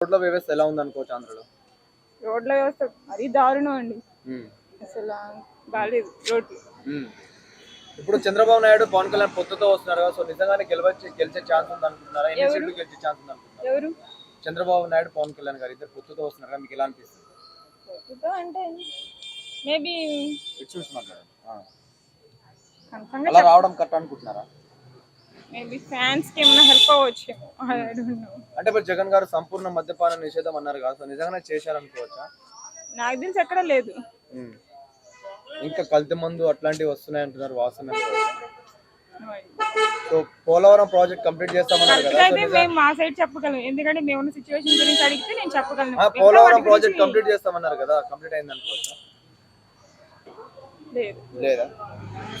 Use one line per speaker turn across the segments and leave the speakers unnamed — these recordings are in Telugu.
రోడ్ల వ్యవస్థ ఎలా ఉంది అనుకోవచ్చు ఆంధ్రలో
రోడ్ల వ్యవస్థ మరీ దారుణం అండి. అసలు బాగాలేదు రోడ్లు.
ఇప్పుడు చంద్రబాబు నాయుడు పవన్ కళ్యాణ్ పొత్తుతో వస్తున్నారు కదా సో నిజంగానే గెలవచ్చే గెలిచే ఛాన్స్ ఉంది అనుకుంటున్నారా ఎన్ని సీట్లు గెలిచే ఛాన్స్ ఉంది అనుకుంటున్నారా
ఎవరు?
చంద్రబాబు నాయుడు పవన్ కళ్యాణ్ గారు ఇద్దరు పొత్తుతో వస్తున్నారు? కదా మీకు ఎలా అనిపిస్తుంది?
ప్రభుత్వం అంటే మేబీ
చూసి మాట్లాడండి. అలా రావడం కరెక్ట్ అనుకుంటున్నారా?
మేబీ ఫ్యాన్స్కి ఏమైనా హెల్ప్ నో
అంటే ఇప్పుడు జగన్ గారు సంపూర్ణ మద్యపాన నిషేధం అన్నారు కదా సో నిజంగానే చేశారనుకోవచ్చా?
నాకు తెలిసి ఎక్కడ లేదు.
ఇంకా కల్తీ మందు అట్లాంటివి వస్తున్నాయి అంటున్నారు వాసన. సో పోలవరం ప్రాజెక్ట్ కంప్లీట్ చేస్తామన్నారు కదా
అయితే మేము మా సైడ్ చెప్పగలం. ఎందుకంటే మేము ఉన్న సిచ్యువేషన్ గురించి అడిగితే నేను చెప్పగలను.
పోలవరం ప్రాజెక్ట్ కంప్లీట్ చేస్తామన్నారు కదా కంప్లీట్ అయింది అనుకోవచ్చా
లేదు.
లేదా?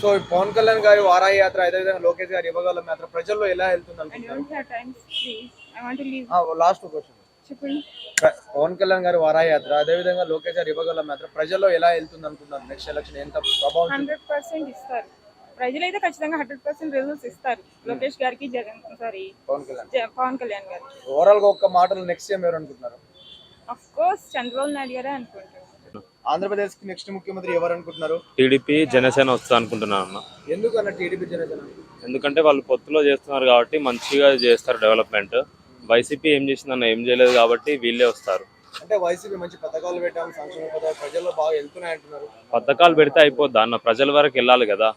సో పవన్ కళ్యాణ్ గారి వారాయి యాత్ర అదేవిధంగా లోకేష్ గారి ఇవ్వగలం యాత్ర ప్రజల్లో ఎలా
leave
last question Pawan Kalyan గారి వారాయి యాత్ర అదేవిధంగా లోకేష్ గారి ఇవ్వగలం యాత్ర ప్రజల్లో ఎలా వెళ్తుంది అనుకుంటున్నారు నెక్స్ట్ ఎలక్షన్ ఎంత ప్రభావం
హండ్రెడ్ పర్సెంట్ ఇస్తారు. ప్రజలైతే ఖచ్చితంగా హండ్రెడ్ పర్సెంట్ రిజల్ట్స్ ఇస్తారు. లోకేష్ గారికి జగన్ సారీ
పవన్ కళ్యాణ్.
పవన్ కళ్యాణ్ గారికి.
ఓవరాల్గా ఒక్క మాటలు నెక్స్ట్ ఏం ఎవరు అనుకుంటున్నారు?
అఫ్ కోర్స్ చంద్రబాబు నాయుడు గారే అనుకుంటారు.
ఆంధ్రప్రదేశ్కి నెక్స్ట్ ముఖ్యమంత్రి ఎవరు అనుకుంటున్నారు?
టీడీపీ జనసేన వస్తా అనుకుంటున్నాను అన్న.
ఎందుకు అన్న టీడీపీ జనసేన?
ఎందుకంటే వాళ్ళు పొత్తులో చేస్తున్నారు కాబట్టి మంచిగా చేస్తారు డెవలప్మెంట్. వైసీపీ ఏం చేసిందన్న ఏం చేయలేదు కాబట్టి వీళ్ళే వస్తారు.
అంటే వైసీపీ మంచి పథకాలు పెట్టాము సంక్షేమ పథకాలు ప్రజల్లో బాగా వెళ్తున్నాయి అంటున్నారు.
పథకాలు పెడితే అయిపోద్దా అన్న? ప్రజల వరకు వెళ్ళాలి కదా.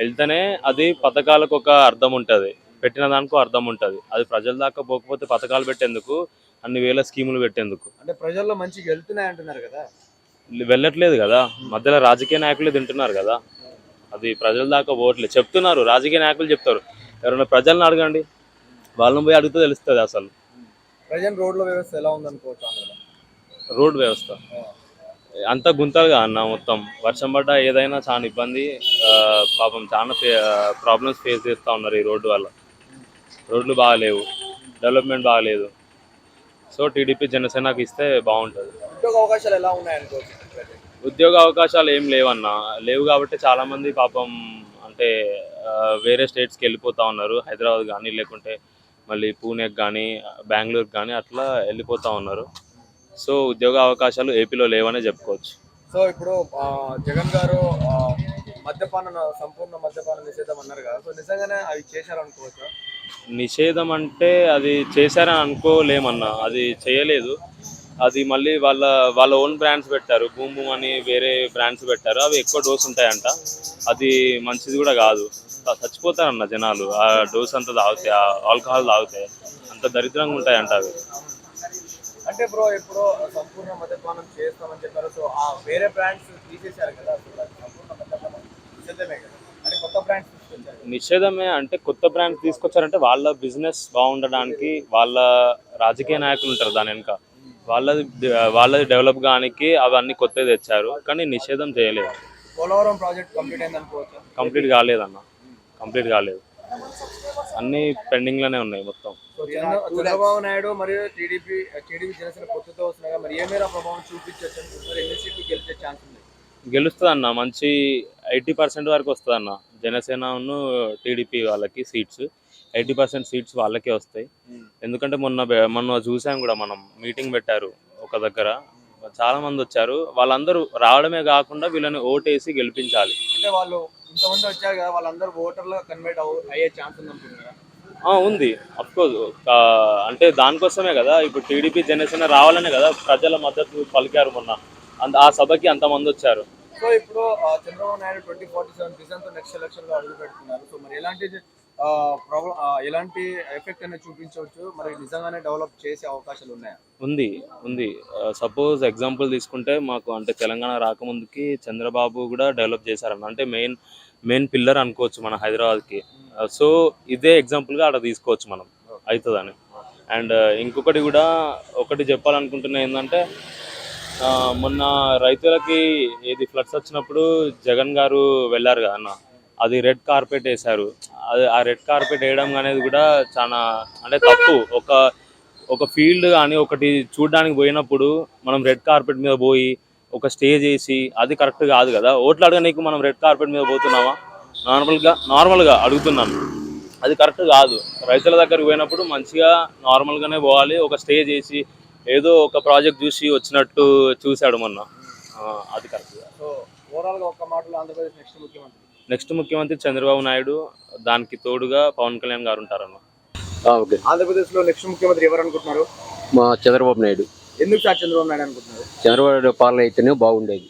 వెళ్తేనే అది పథకాలకు ఒక అర్థం ఉంటుంది. పెట్టిన దానికో అర్థం ఉంటుంది. అది ప్రజల దాకా పోకపోతే పథకాలు పెట్టేందుకు అన్ని వేల స్కీములు పెట్టేందుకు.
అంటే ప్రజల్లో మంచిగా వెళ్తున్నాయి అంటున్నారు కదా.
వెళ్ళట్లేదు కదా. మధ్యలో రాజకీయ నాయకులు తింటున్నారు కదా. అది ప్రజల దాకా పోవట్లేదు. చెప్తున్నారు రాజకీయ నాయకులు చెప్తారు. ఎవరైనా ప్రజలను అడగండి. వాళ్ళని పోయి అడిగితే తెలుస్తుంది అసలు.
ప్రజెంట్ రోడ్ల వ్యవస్థ ఎలా ఉంది అనుకోవచ్చు ఆంధ్రలో
రోడ్ వ్యవస్థ. అంతా గుంతలుగా అన్న మొత్తం. వర్షం పడ్డా ఏదైనా చాలా ఇబ్బంది పాపం చాలా ప్రాబ్లమ్స్ ఫేస్ చేస్తూ ఉన్నారు ఈ రోడ్డు వల్ల. రోడ్లు బాగాలేవు. డెవలప్మెంట్ బాగాలేదు. సో టీడీపీ జనసేనకి ఇస్తే బాగుంటుంది.
ఉద్యోగ అవకాశాలు ఎలా ఉన్నాయి అనుకోవచ్చు?
ఉద్యోగ అవకాశాలు ఏం లేవన్న. లేవు కాబట్టి చాలా మంది పాపం అంటే వేరే స్టేట్స్కి వెళ్ళిపోతా ఉన్నారు. హైదరాబాద్ కానీ లేకుంటే మళ్ళీ పూణేకి కానీ బెంగళూరుకి కానీ అట్లా వెళ్ళిపోతా ఉన్నారు. సో ఉద్యోగ అవకాశాలు ఏపీలో లేవనే చెప్పుకోవచ్చు.
సో ఇప్పుడు జగన్ గారు మద్యపాన సంపూర్ణ మద్యపాన నిషేధం అన్నారు కదా. సో నిజంగానే అవి చేశారనుకోవచ్చు
నిషేధం అంటే అది చేశారని అనుకోలేమన్నా. అది చేయలేదు. అది మళ్ళీ వాళ్ళ వాళ్ళ ఓన్ బ్రాండ్స్ పెట్టారు. బూమ్ బూమ్ అని వేరే బ్రాండ్స్ పెట్టారు. అవి ఎక్కువ డోస్ ఉంటాయంట. అది మంచిది కూడా కాదు. చచ్చిపోతారన్న జనాలు. ఆ డోస్ అంతా తాగితే ఆ ఆల్కహాల్ తాగితే అంత దరిద్రంగా ఉంటాయంట అవి.
అంటే బ్రో ఇప్పుడు సంపూర్ణ మద్యపానం చేస్తామని చెప్పారు. సో ఆ వేరే బ్రాండ్స్ తీసేశారు కదా. సంపూర్ణ మద్యపానం నిషేధమే కదా. అంటే కొత్త బ్రాండ్స్
నిషేధమే అంటే కొత్త బ్రాండ్ తీసుకొచ్చారంటే వాళ్ళ బిజినెస్ బాగుండడానికి వాళ్ళ రాజకీయ నాయకులు ఉంటారు దాని వెనుక. వాళ్ళది వాళ్ళది డెవలప్ కానికి అవన్నీ కొత్తవి తెచ్చారు కానీ నిషేధం చేయలేదు.
పోలవరం ప్రాజెక్ట్ కంప్లీట్ అయింది అనుకోవచ్చు?
కంప్లీట్ కాలేదన్న. కంప్లీట్ కాలేదు. అన్నీ పెండింగ్లోనే ఉన్నాయి మొత్తం.
చంద్రబాబు నాయుడు మరియు టీడీపీ టీడీపీ జనసేన పొత్తుతో వస్తున్నాయి. మరి ఏ మేర ప్రభావం చూపించవచ్చు గెలిచే ఛాన్స్ ఉంది?
గెలుస్తుంది అన్న మంచి ఎయిటీ పర్సెంట్ వరకు వస్తుంది అన్న జనసేనను టీడీపీ వాళ్ళకి సీట్స్. ఎయిటీ పర్సెంట్ సీట్స్ వాళ్ళకే వస్తాయి. ఎందుకంటే మొన్న మొన్న చూసాం కూడా మనం మీటింగ్ పెట్టారు ఒక దగ్గర. చాలా మంది వచ్చారు. వాళ్ళందరూ రావడమే కాకుండా వీళ్ళని ఓటేసి గెలిపించాలి.
అంటే వాళ్ళు ఇంతమంది వచ్చారు కదా వాళ్ళందరూ ఓటర్లు కన్వర్ట్ అయ్యే ఛాన్స్ ఉంది అనుకుంటున్నారా
ఆ, ఉంది. అఫ్కోర్స్ అంటే దానికోసమే కదా. ఇప్పుడు టీడీపీ జనసేన రావాలనే కదా ప్రజల మద్దతు పలికారు మొన్న. అంత ఆ సభకి అంతమంది వచ్చారు.
సో ఇప్పుడు Chandrababu Naidu twenty forty seven next ఎలక్షన్లో అడుగు పెడుతున్నారు సో మరి ఎలాంటి ప్రాబ్లం ఎలాంటి ఎఫెక్ట్ అనేది చూపించవచ్చు. మరి నిజంగానే డెవలప్ చేసే అవకాశాలు ఉన్నాయా?
ఉంది ఉంది. సపోజ్ ఎగ్జాంపుల్ తీసుకుంటే మాకు అంటే తెలంగాణ రాకముందుకి చంద్రబాబు కూడా డెవలప్ చేశారన్న అంటే మెయిన్ మెయిన్ పిల్లర్ అనుకోవచ్చు మన హైదరాబాద్కి. సో ఇదే ఎగ్జాంపుల్గా అక్కడ తీసుకోవచ్చు మనం అవుతుందని అండ్ ఇంకొకటి కూడా ఒకటి చెప్పాలనుకుంటున్నా ఏంటంటే మొన్న రైతులకి ఏది ఫ్లడ్స్ వచ్చినప్పుడు జగన్ గారు వెళ్ళారు కదా అన్న. అది రెడ్ కార్పెట్ వేశారు. అది ఆ రెడ్ కార్పెట్ వేయడం అనేది కూడా చాలా అంటే తప్పు. ఒక ఒక ఫీల్డ్ కానీ ఒకటి చూడడానికి పోయినప్పుడు మనం రెడ్ కార్పెట్ మీద పోయి ఒక స్టేజ్ వేసి అది కరెక్ట్ కాదు కదా. ఓట్లు అడగనీకి మనం రెడ్ కార్పెట్ మీద పోతున్నామా? నార్మల్గా నార్మల్గా అడుగుతున్నాను. అది కరెక్ట్ కాదు. రైతుల దగ్గరికి పోయినప్పుడు మంచిగా నార్మల్గానే పోవాలి. ఒక స్టేజ్ వేసి ఏదో ఒక ప్రాజెక్ట్ చూసి వచ్చినట్టు చూశాడు మొన్న. అది కరెక్ట్
సో ఓవరాల్గా ఒక మాటలో ఆంధ్రప్రదేశ్ నెక్స్ట్ ముఖ్యమంత్రి.
నెక్స్ట్ ముఖ్యమంత్రి చంద్రబాబు నాయుడు దానికి తోడుగా పవన్ కళ్యాణ్ గారు ఉంటారన్న.
ఓకే.
ఆంధ్రప్రదేశ్లో నెక్స్ట్ ముఖ్యమంత్రి ఎవరు అనుకుంటున్నారు?
మా చంద్రబాబు నాయుడు.
ఎందుకు సార్ చంద్రబాబు నాయుడు అనుకుంటున్నారు?
చంద్రబాబు నాయుడు పాలన అయితేనే బాగుండేది.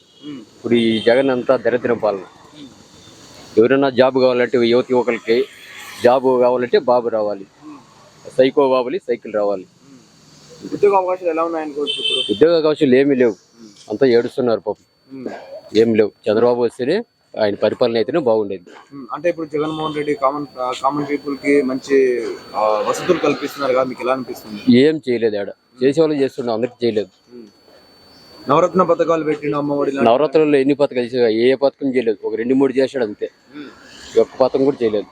ఇప్పుడు ఈ జగన్ అంతా దరిద్రం పాలన. ఎవరైనా జాబ్ కావాలంటే యువతి యువకులకి జాబ్ కావాలంటే బాబు రావాలి. సైకో కావాలి సైకిల్ రావాలి.
ఉద్యోగ అవకాశాలు ఎలా ఉన్నాయనుకోవచ్చు ఇప్పుడు?
ఉద్యోగ అవకాశాలు ఏమీ లేవు. అంతా ఏడుస్తున్నారు పాపం. ఏం లేవు. చంద్రబాబు వస్తేనే ఆయన పరిపాలన అయితేనే బాగుండేది.
అంటే ఇప్పుడు జగన్మోహన్ రెడ్డి కామన్ కామన్ పీపుల్కి మంచి వసతులు కల్పిస్తున్నారు కదా మీకు ఎలా అనిపిస్తుంది?
ఏం చేయలేదు ఆడ. చేసేవాళ్ళు చేస్తున్నాం అందరికి చేయలేదు.
నవరత్న పథకాలు పెట్టిన అమ్మఒడి
నవరాత్రుల్లో ఎన్ని పథకాలు చేసా ఏ పథకం చేయలేదు. ఒక రెండు మూడు చేశాడు అంతే. ఒక్క పథకం కూడా చేయలేదు.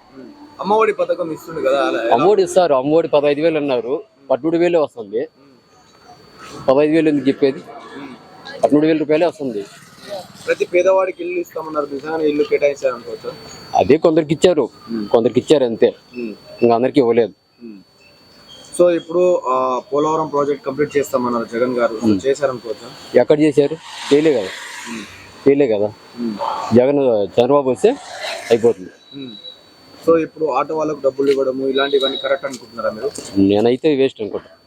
అమ్మఒడి పథకం ఇస్తుంది కదా
అమ్మఒడి ఇస్తారు. అమ్మఒడి పదహైదు వేలు అన్నారు. పదమూడు వేలే వస్తుంది. పదహైదు వేలు ఎందుకు చెప్పేది. పదమూడు వేల రూపాయలే వస్తుంది.
ప్రతి పేదవాడికి ఇల్లు ఇస్తామన్నారు. నిజంగానే ఇల్లు కేటాయించారు అనుకోవచ్చు
అదే కొందరికి ఇచ్చారు. కొందరికి ఇచ్చారు అంతే. ఇంకా అందరికి ఇవ్వలేదు.
సో ఇప్పుడు పోలవరం ప్రాజెక్ట్ కంప్లీట్ చేస్తామన్నారు జగన్ గారు. చేశారనుకోవచ్చు?
ఎక్కడ చేశారు? చేయలే కదా. చేయలే కదా. జగన్ చంద్రబాబు వస్తే అయిపోతుంది.
సో ఇప్పుడు ఆటో వాళ్ళకు డబ్బులు ఇవ్వడము ఇలాంటివన్నీ కరెక్ట్ అనుకుంటున్నారా మీరు?
నేనైతే వేస్ట్ అనుకుంటా. ఆ.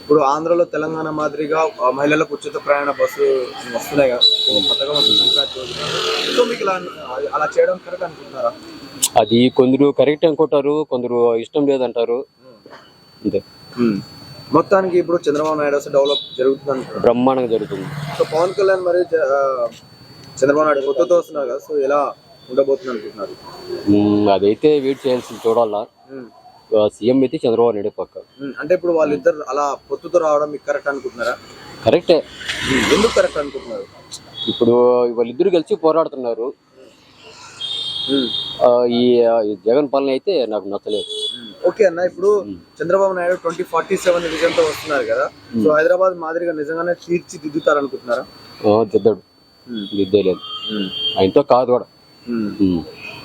ఇప్పుడు ఆంధ్రలో తెలంగాణ మాదిరిగా మహిళలకు ఉచిత ప్రయాణ బస్సు వస్తున్నాయి కదా. సో మీకు అలా చేయడం కరెక్ట్ అనుకుంటున్నారా?
అది కొందరు కరెక్ట్ అనుకుంటారు కొందరు ఇష్టం లేదంటారు. అంతే.
మొత్తానికి ఇప్పుడు చంద్రబాబు నాయుడు వస్తే డెవలప్ జరుగుతుంది అంటారు
బ్రహ్మాండంగా జరుగుతుంది.
సో పవన్ కళ్యాణ్ ఆ, చంద్రబాబు నాయుడు కొత్తతో వస్తున్నారు కదా సో ఎలా ఉండబోతుంది అనుకుంటున్నారు?
అదైతే వెయిట్ చేయాల్సింది చూడాలా. సీఎం అయితే చంద్రబాబు నాయుడు పక్క.
అంటే ఇప్పుడు వాళ్ళిద్దరు అలా పొత్తుతో రావడం మీకు కరెక్ట్ అనుకుంటున్నారా?
కరెక్టే.
ఎందుకు కరెక్ట్ అనుకుంటున్నారు?
ఇప్పుడు వాళ్ళిద్దరు కలిసి పోరాడుతున్నారు. ఈ జగన్ పాలన అయితే నాకు నచ్చలేదు.
ఓకే అన్న ఇప్పుడు Chandrababu Naidu twenty forty seven విజన్తో వస్తున్నారు కదా. సో హైదరాబాద్ మాదిరిగా నిజంగానే తీర్చిదిద్దుతారు అనుకుంటున్నారా
ఆ, దిద్దాడు దిద్దేలేదు ఆయనతో కాదు కూడా.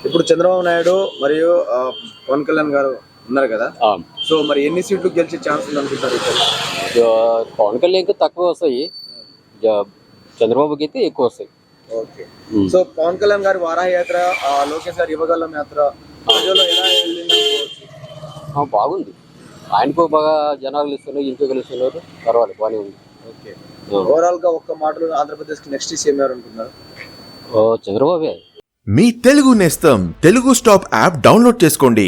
ఇప్పుడు చంద్రబాబు నాయుడు మరియు పవన్ కళ్యాణ్ గారు ఉన్నారు కదా? సో మరి ఎన్ని సీట్లు గెలిచే ఛాన్స్ ఉంది అనుకుంటారు
పవన్ కళ్యాణ్కి తక్కువ వస్తాయి. చంద్రబాబుకి అయితే ఎక్కువ వస్తాయి.
ఓకే. సో పవన్ కళ్యాణ్ గారి వారాహ యాత్ర లోకేష్ గారి యువగల్లం యాత్ర ప్రజల్లో ఎలా వెళ్ళింది
బాగుంది. ఆయనకు బాగా జనాలు ఇస్తున్నారు ఇంట్లో కలుస్తున్నారు పర్వాలేదు బాగానే ఉంది.
ఓకే. ఓవరాల్గా ఒక్క మాటలో ఆంధ్రప్రదేశ్కి నెక్స్ట్ సీఎం ఎవరు అనుకుంటున్నారు?
ఓ, చంద్రబాబే.
మీ Telugu Nestham Telugu stop app download చేసుకోండి.